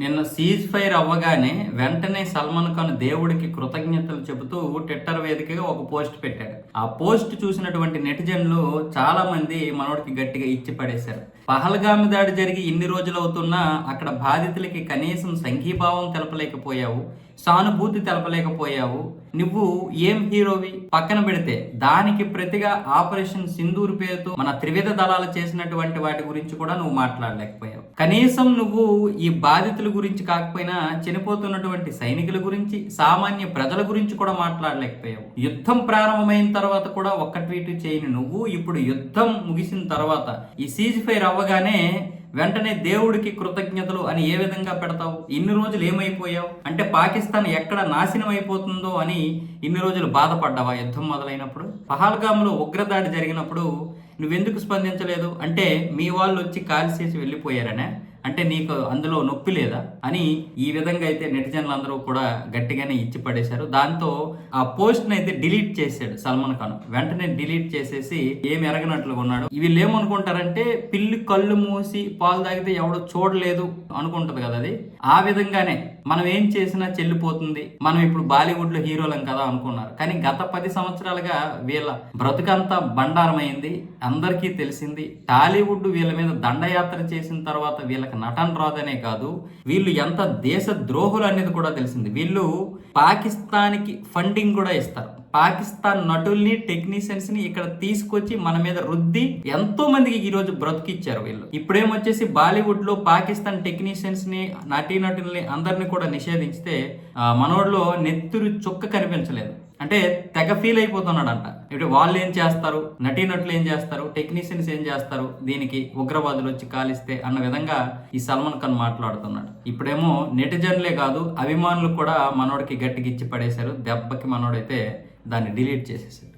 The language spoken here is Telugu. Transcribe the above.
నిన్న సీజ్ ఫైర్ అవ్వగానే వెంటనే సల్మాన్ ఖాన్ దేవుడికి కృతజ్ఞతలు చెబుతూ ట్విట్టర్ వేదికగా ఒక పోస్ట్ పెట్టాడు. ఆ పోస్ట్ చూసినటువంటి నెటిజన్లు చాలా మంది మనోడికి గట్టిగా ఇచ్చి పడేశారు. పహల్గామి దాడి జరిగి ఇన్ని రోజులు అవుతున్నా అక్కడ బాధితులకి కనీసం సంఘీభావం తెలపలేకపోయావు సానుభూతి తెలపలేకపోయావు. నువ్వు ఏం హీరోవి? పక్కన పెడితే దానికి ప్రతిగా ఆపరేషన్ సింధూర్ పేరుతో మన త్రివిధ దళాలు చేసినటువంటి వాటి గురించి కూడా నువ్వు మాట్లాడలేకపోయావు. కనీసం నువ్వు ఈ బాధితుల గురించి కాకపోయినా చనిపోతున్నటువంటి సైనికుల గురించి సామాన్య ప్రజల గురించి కూడా మాట్లాడలేకపోయావు. యుద్ధం ప్రారంభమైన తర్వాత కూడా ఒక్క ట్వీట్ చేయని. నువ్వు ఇప్పుడు యుద్ధం ముగిసిన తర్వాత ఈ సీజ్ ఫైర్ అవ్వగానే వెంటనే దేవుడికి కృతజ్ఞతలు అని ఏ విధంగా పెడతావు? ఇన్ని రోజులు ఏమైపోయావు? అంటే పాకిస్తాన్ ఎక్కడ నాశనం అయిపోతుందో అని ఇన్ని రోజులు బాధపడ్డావా యుద్ధం మొదలైనప్పుడు? పహల్గామ్లో ఉగ్రదాడి జరిగినప్పుడు నువ్వెందుకు స్పందించలేదు? అంటే మీ వాళ్ళు వచ్చి కాల్చేసి వెళ్ళిపోయారనే? అంటే నీకు అందులో నొప్పి లేదా అని ఈ విధంగా అయితే నెటిజన్లు అందరూ కూడా గట్టిగానే ఇచ్చి పడేశారు. దాంతో ఆ పోస్ట్ని అయితే డిలీట్ చేశాడు సల్మాన్ ఖాన్. వెంటనే డిలీట్ చేసేసి ఏమి ఎరగనట్లుగా ఉన్నాడు. వీళ్ళు ఏమనుకుంటారంటే పిల్లి కళ్ళు మూసి పాలు తాగితే ఎవడో చూడలేదు అనుకుంటది కదా అది. ఆ విధంగానే మనం ఏం చేసినా చెల్లిపోతుంది. మనం ఇప్పుడు బాలీవుడ్లో హీరోలం కదా అనుకున్నారు. కానీ గత పది సంవత్సరాలుగా వీళ్ళ బ్రతుకంతా బండారమైంది. అందరికీ తెలిసింది. టాలీవుడ్ వీళ్ళ మీద దండయాత్ర చేసిన తర్వాత వీళ్ళకి నటన రాదనే కాదు వీళ్ళు ఎంత దేశ ద్రోహులు అనేది కూడా తెలిసింది. వీళ్ళు పాకిస్తాన్కి ఫండింగ్ కూడా ఇస్తారు. పాకిస్తాన్ నటుల్ని టెక్నీషియన్స్ని ఇక్కడ తీసుకొచ్చి మన మీద రుద్ది ఎంతో మందికి ఈ రోజు బ్రతికిచ్చారు వీళ్ళు. ఇప్పుడేమొచ్చేసి బాలీవుడ్లో పాకిస్తాన్ టెక్నీషియన్స్ని నటీనటుల్ని అందరిని కూడా నిషేధించితే ఆ, మనోడిలో నెత్తురు చుక్క కనిపించలేదు. అంటే తెగ ఫీల్ అయిపోతున్నాడంట. ఇప్పుడు వాళ్ళు ఏం చేస్తారు? నటీనటులు ఏం చేస్తారు? టెక్నీషియన్స్ ఏం చేస్తారు? దీనికి ఉగ్రవాదులు వచ్చి కాలిస్తే అన్న విధంగా ఈ సల్మాన్ ఖాన్ మాట్లాడుతున్నాడు. ఇప్పుడేమో నెటిజన్లే కాదు అభిమానులు కూడా మనోడికి గట్టిగిచ్చి పడేశారు. దెబ్బకి మనోడైతే దాన్ని డిలీట్ చేసేసాడు.